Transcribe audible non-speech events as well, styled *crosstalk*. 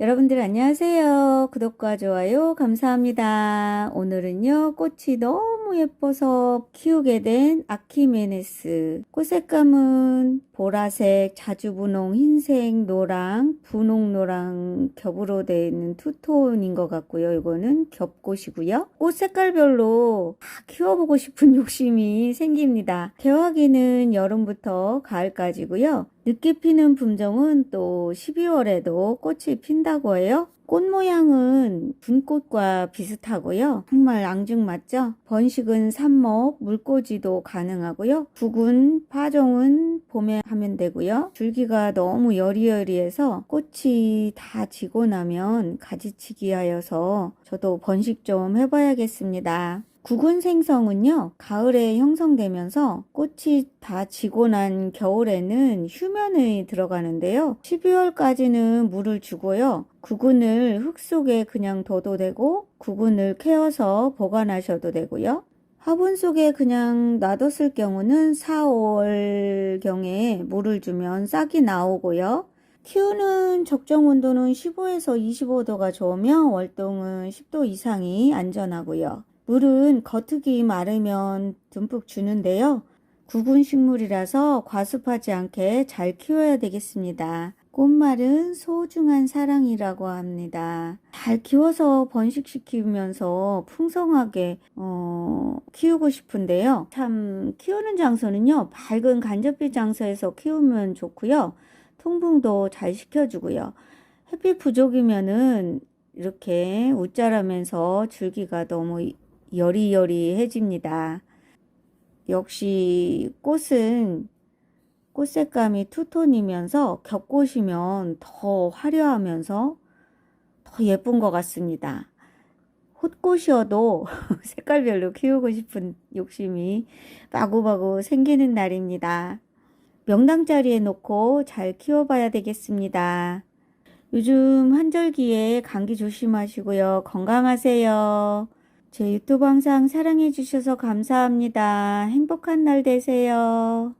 여러분들 안녕하세요. 구독과 좋아요 감사합니다. 오늘은요, 꽃이 너무 예뻐서 키우게 된 아키메네스. 꽃 색감은 보라색, 자주분홍, 흰색, 노랑, 분홍노랑 겹으로 되어 있는 투톤인 것 같고요. 이거는 겹꽃이고요. 꽃 색깔별로 다 키워보고 싶은 *laughs* 욕심이 생깁니다. 개화기는 여름부터 가을까지고요. 늦게 피는 품종은 또 12월에도 꽃이 핀다고 해요. 꽃 모양은 분꽃과 비슷하고요. 정말 앙증 맞죠? 번식은 삽목, 물꽂이도 가능하고요. 북은, 파종은 봄에 하면 되고요. 줄기가 너무 여리여리해서 꽃이 다 지고 나면 가지치기 하여서 저도 번식 좀 해봐야겠습니다. 구근 생성은요, 가을에 형성되면서 꽃이 다 지고 난 겨울에는 휴면에 들어가는데요. 12월까지는 물을 주고요. 구근을 흙 속에 그냥 둬도 되고, 구근을 캐어서 보관하셔도 되고요. 화분 속에 그냥 놔뒀을 경우는 4월경에 물을 주면 싹이 나오고요. 키우는 적정 온도는 15에서 25도가 좋으며 월동은 10도 이상이 안전하고요. 물은 겉흙이 마르면 듬뿍 주는데요. 구근 식물이라서 과습하지 않게 잘 키워야 되겠습니다. 꽃말은 소중한 사랑이라고 합니다. 잘 키워서 번식시키면서 풍성하게 어, 키우고 싶은데요. 참 키우는 장소는요. 밝은 간접빛 장소에서 키우면 좋고요. 통풍도 잘 시켜주고요. 햇빛 부족이면은 이렇게 웃자라면서 줄기가 너무 여리여리해집니다. 역시 꽃은 꽃 색감이 투톤이면서 겹꽃이면 더 화려하면서 더 예쁜 것 같습니다. 헛꽃이어도 *laughs* 색깔별로 키우고 싶은 욕심이 마구마구 생기는 날입니다. 명당 자리에 놓고 잘 키워봐야 되겠습니다. 요즘 한절기에 감기 조심하시고요. 건강하세요. 제 유튜브 항상 사랑해 주셔서 감사합니다. 행복한 날 되세요.